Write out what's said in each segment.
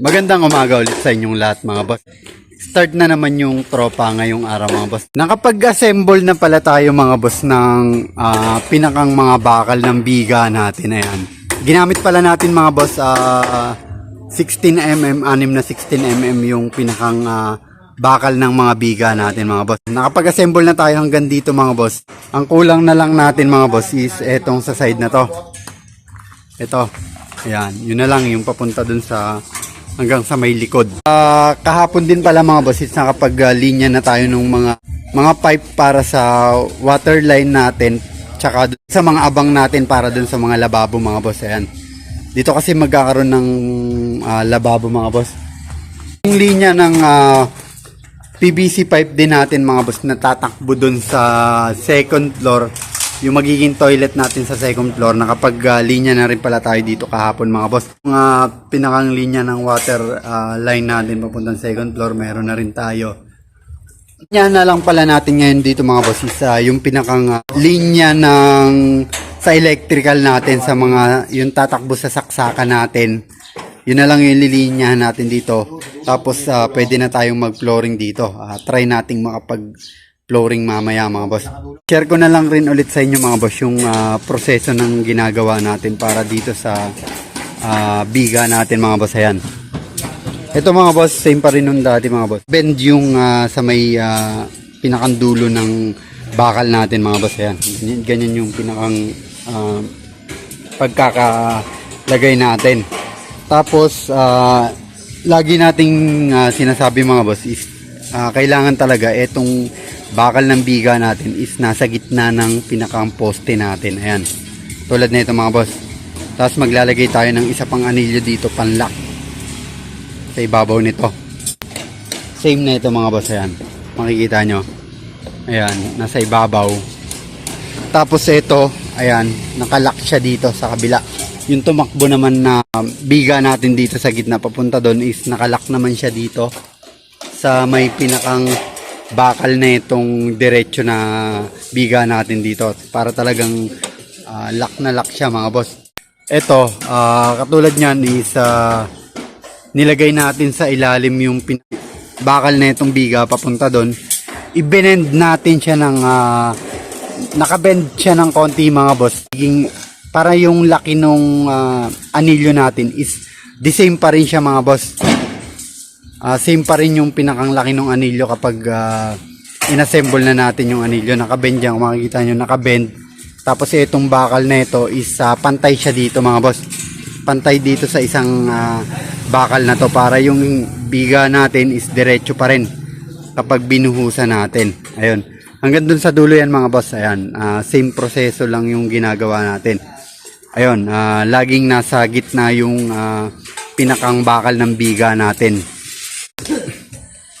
Magandang umaga ulit sa inyong lahat mga boss. Start na naman yung tropa ngayong araw mga boss. Nakapag-assemble na pala tayo mga boss ng ah, pinakang mga bakal ng biga natin. Ayan. Ginamit pala natin mga boss ah, 16mm, anim na 16mm yung pinakang ah, bakal ng mga biga natin mga boss. Nakapag-assemble na tayo hanggang dito mga boss. Ang kulang na lang natin mga boss is etong sa side na to. Ito. Ayan, yun na lang yung papunta dun sa hanggang sa may likod. Ah, kahapon din pala mga boss, nakapag-linya na tayo ng mga mga pipe para sa water line natin tsaka sa mga abang natin para dun sa mga lababo mga boss. Ayan. Dito kasi magkakaroon ng ah, lababo mga boss. Yung linya ng ah, PVC pipe din natin mga boss na tatakbo dun sa second floor yung magiging toilet natin sa second floor nakapag ah, linya na rin pala tayo dito kahapon mga boss. Mga pinakang linya ng water ah, line natin papuntang second floor meron na rin tayo. Yan na lang pala natin ngayon dito mga boss is ah, yung pinakang ah, linya ng sa electrical natin sa mga yung tatakbo sa saksakan natin. Yun na lang yung lilinyahan natin dito. Tapos ah, pwede na tayong mag flooring dito. Ah, try nating makapag flooring mamaya mga boss share ko na lang rin ulit sa inyo mga boss yung ah, proseso ng ginagawa natin para dito sa ah, biga natin mga boss ayan ito mga boss, same pa rin nung dati mga boss. Bend yung ah, sa may ah, pinakang dulo ng bakal natin mga boss. Ayan. Ganyan, yung pinakang ah, pagkakalagay natin. Tapos, ah, lagi nating ah, sinasabi mga boss is ah, kailangan talaga itong bakal ng biga natin is nasa gitna ng pinakang poste natin. Ayan. Tulad na ito mga boss. Tapos maglalagay tayo ng isa pang anilyo dito panlock sa ibabaw nito. Same na ito mga boss, ayan. Makikita nyo. Ayan, nasa ibabaw. Tapos ito, ayan, nakalock siya dito sa kabila. Yung tumakbo naman na biga natin dito sa gitna papunta doon is nakalock naman siya dito sa may pinakang bakal na itong diretso na biga natin dito para talagang ah, lock na lock siya mga boss. Ito, ah, katulad niyan is ah, nilagay natin sa ilalim yung pin- bakal na itong biga papunta doon. I-bend natin siya ng ah, nakabend siya ng konti mga boss. Naging, para yung laki nung ah, anilyo natin is the same pa rin siya mga boss. Ah, same pa rin yung pinakang laki ng anilyo kapag ah, inassemble na natin yung anilyo. Nakabend yan, makikita nyo, nakabend. Tapos itong bakal na ito is ah, pantay siya dito mga boss. Pantay dito sa isang ah, bakal na to para yung biga natin is diretso pa rin kapag binuhusan natin. Ayun. Hanggang dun sa dulo yan mga boss. Ayan. ah, same proseso lang yung ginagawa natin. Ayun. ah, laging nasa gitna yung ah, pinakang bakal ng biga natin.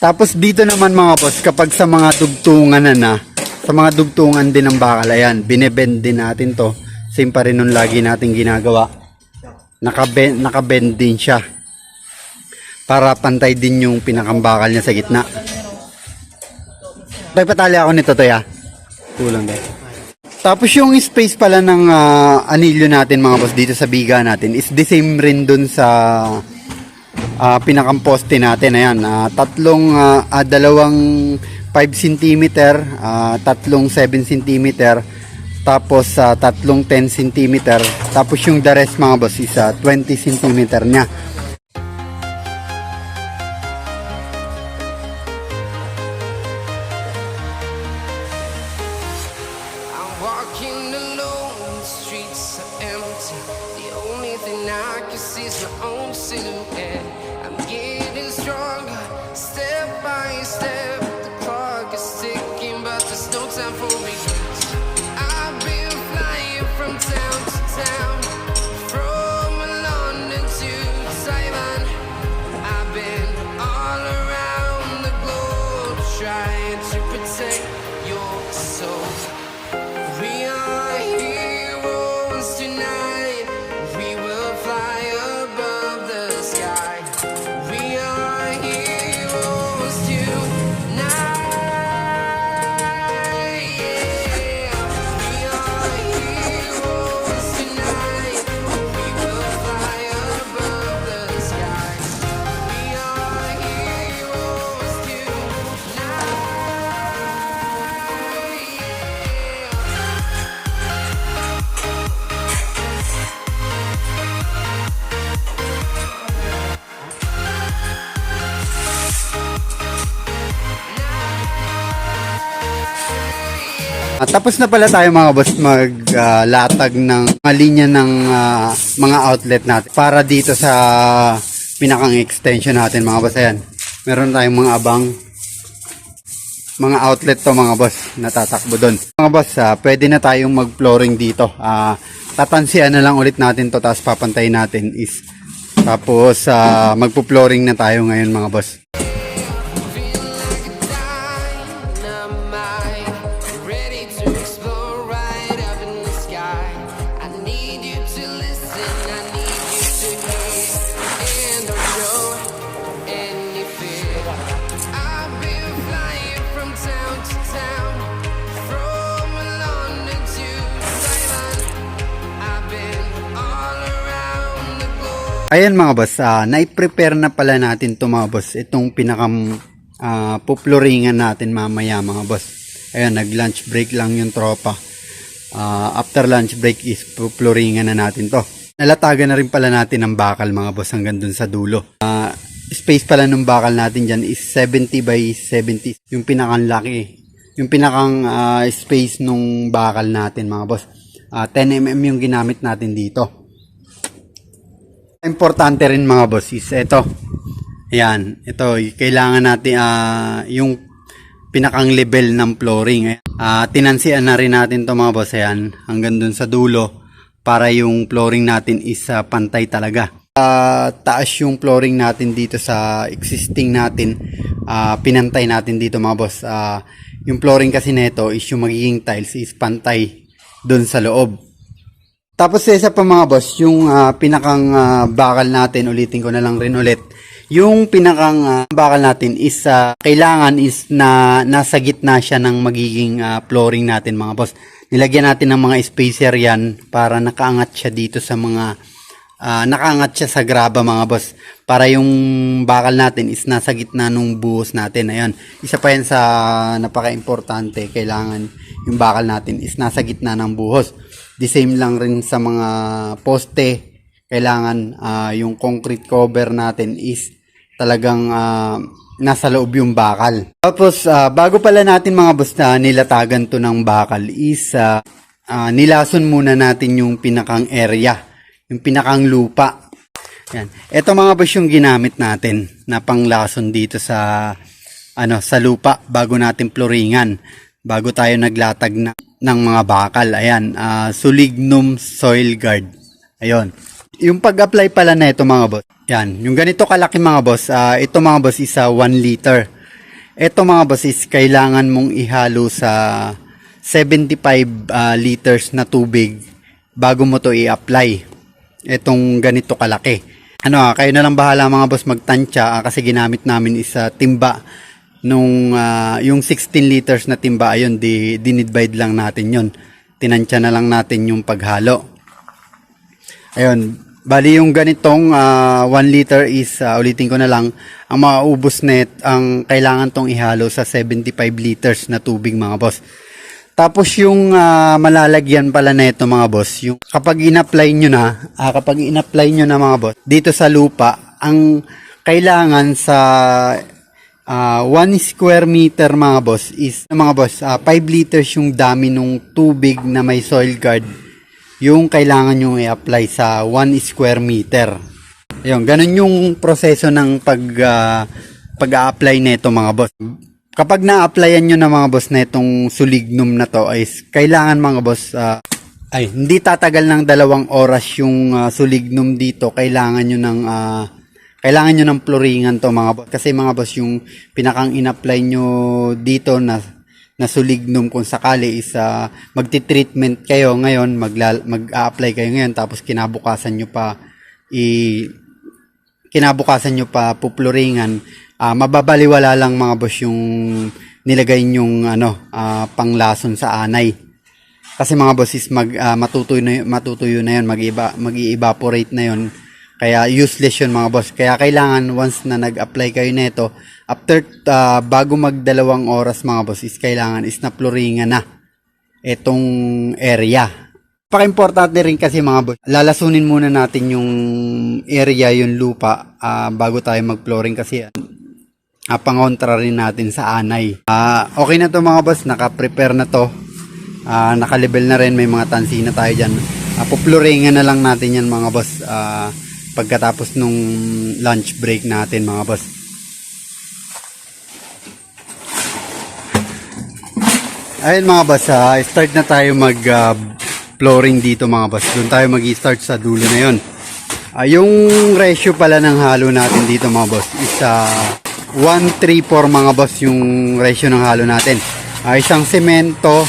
Tapos dito naman mga boss, kapag sa mga dugtungan na na, sa mga dugtungan din ng bakal, ayan, binebend din natin to. Same pa rin nung lagi natin ginagawa. Nakabend, nakabend din siya. Para pantay din yung pinakambakal niya sa gitna. Tay, patali ako nito, Toya. Kulang dahil. Tapos yung space pala ng ah, anilyo natin mga boss dito sa biga natin is the same rin dun sa ah pinakang poste natin ayan ah, tatlong ah, ah, dalawang 5 cm ah, tatlong 7 cm tapos sa tatlong 10 cm tapos yung the rest mga boss is ah, 20 cm niya Ah, tapos na pala tayo mga boss maglatag ng mga linya ng ah, mga outlet natin para dito sa pinakang extension natin mga boss. Ayan. Meron tayong mga abang mga outlet to mga boss natatakbo doon. Mga boss, ah, pwede na tayong mag-flooring dito. Ah, tatansian na lang ulit natin to tapos papantayin natin is tapos ah, magpo-flooring na tayo ngayon mga boss. Ayan mga boss, ah, nai-prepare na pala natin to mga boss. Itong pinakam ah, pupluringan natin mamaya mga boss. Ayan, nag-lunch break lang yung tropa. Ah, after lunch break is pupluringan na natin to. Nalatagan na rin pala natin ang bakal mga boss hanggang dun sa dulo. Ah, space pala ng bakal natin dyan is 70 by 70. Yung pinakang laki. Yung pinakang ah, space nung bakal natin mga boss. Ah, 10 mm yung ginamit natin dito. Importante rin mga boss is ito. Ayan, ito kailangan natin ah, yung pinakang level ng flooring. Ah, tinansian na rin natin to mga boss ayan hanggang dun sa dulo para yung flooring natin is ah, pantay talaga. Ah, taas yung flooring natin dito sa existing natin. Ah, pinantay natin dito mga boss. Ah, yung flooring kasi nito is yung magiging tiles is pantay dun sa loob. Tapos sa isa pa mga boss, yung ah, pinakang ah, bakal natin, ulitin ko na lang rin ulit. Yung pinakang ah, bakal natin is ah, kailangan is na nasa gitna siya ng magiging ah, flooring natin mga boss. Nilagyan natin ng mga spacer yan para nakaangat siya dito sa mga ah, nakaangat siya sa graba mga boss. Para yung bakal natin is nasa gitna nung buhos natin. Ayun. Isa pa yan sa napaka-importante. Kailangan yung bakal natin is nasa gitna ng buhos. The same lang rin sa mga poste. Kailangan ah, yung concrete cover natin is talagang ah, nasa loob yung bakal. Tapos ah, bago pala natin mga boss na nilatagan to ng bakal is ah, ah, nilason muna natin yung pinakang area. Yung pinakang lupa. Yan. Ito mga boss yung ginamit natin na panglason dito sa ano sa lupa bago natin floringan. Bago tayo naglatag na, ng mga bakal. Ayan, ah, Sulignum Soil Guard. Ayun. Yung pag-apply pala na ito mga boss. Yan, yung ganito kalaki mga boss, ah, ito mga boss is 1 liter. Ito mga boss is kailangan mong ihalo sa 75 ah, liters na tubig bago mo to i-apply. Itong ganito kalaki. Ano, kayo na lang bahala mga boss magtansya ah, kasi ginamit namin is ah, timba nung ah, yung 16 liters na timba ayun di dinidivide lang natin yon. Tinansya na lang natin yung paghalo. Ayun, bali yung ganitong 1 liter is ah, ulitin ko na lang ang maubos net ang kailangan tong ihalo sa 75 liters na tubig mga boss. Tapos yung ah, malalagyan pala nito mga boss, yung kapag in-apply nyo na, ah, kapag in-apply nyo na mga boss, dito sa lupa, ang kailangan sa ah, 1 square meter mga boss is, mga boss, 5 liters yung dami ng tubig na may soil guard yung kailangan nyo i-apply sa 1 square meter. Ayun, ganun yung proseso ng pag ah, pag-a-apply nito mga boss. Kapag na-applyan nyo na mga boss na itong sulignum na to is kailangan mga boss ah, ay hindi tatagal ng dalawang oras yung ah, sulignum dito. Kailangan nyo ng ah, kailangan nyo ng floringan to mga boss. Kasi mga boss yung pinakang in-apply nyo dito na na sulignum kung sakali is ah, magti-treatment kayo ngayon, magla- mag-a-apply kayo ngayon tapos kinabukasan nyo pa i kinabukasan nyo pa pupluringan, ah, mababaliwala lang mga boss yung nilagay yung ano, ah, panglason sa anay. Kasi mga boss is mag, ah, matutuyo, na, matutuyo na yun, mag-evaporate na yun. Kaya useless yun mga boss. Kaya kailangan once na nag-apply kayo nito, after ah, bago magdalawang oras mga boss is kailangan is na floringan na itong area. Paka-importante rin kasi mga boss, lalasunin muna natin yung area, yung lupa ah, bago tayo mag-flooring kasi ah, pangontra rin natin sa anay. Ah, okay na to mga boss, naka-prepare na to. Ah, nakalibel na rin, may mga tansi na tayo dyan. Uh, pupluringan na lang natin yan mga boss. ah, pagkatapos nung lunch break natin mga boss. Ayun mga boss, ah, start na tayo mag ah, flooring dito mga boss. Doon tayo mag-start sa dulo na yon. Ah, yung ratio pala ng halo natin dito mga boss is ah, 1, 3, 4 mga boss yung ratio ng halo natin. Ah, isang semento,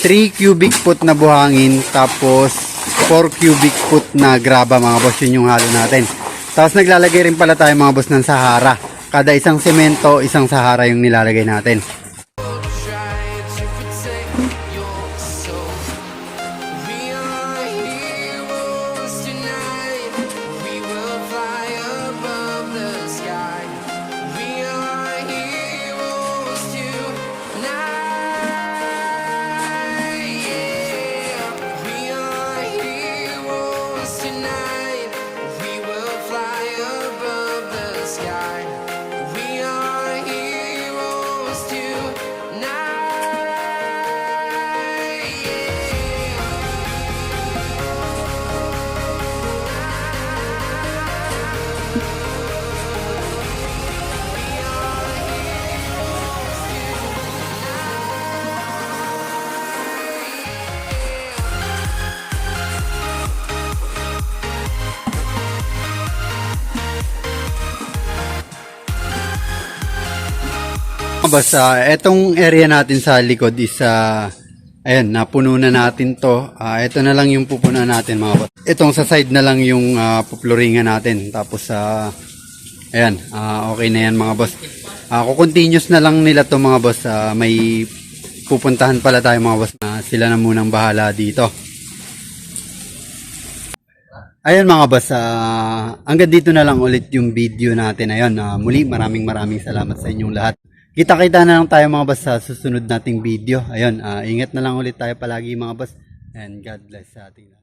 3 cubic foot na buhangin, tapos 4 cubic foot na graba mga boss yun yung halo natin. Tapos naglalagay rin pala tayo mga boss ng Sahara. Kada isang semento, isang Sahara yung nilalagay natin. Sky. Basta, etong area natin sa likod is, ah, ayan, napuno na natin to. Ah, ito na lang yung pupunan natin mga boss. Itong sa side na lang yung uh, pupluringan natin. Tapos, sa ayan, ah, okay na yan mga boss. Ah, continuous na lang nila to mga boss. Ah, may pupuntahan pala tayo mga boss na sila na munang bahala dito. Ayun mga boss, ah, hanggang dito na lang ulit yung video natin. Ayun, ah, muli maraming maraming salamat sa inyong lahat. Kita-kita na lang tayo mga boss sa susunod nating video. Ayun, ah, ingat na lang ulit tayo palagi mga boss. And God bless sa ating lahat.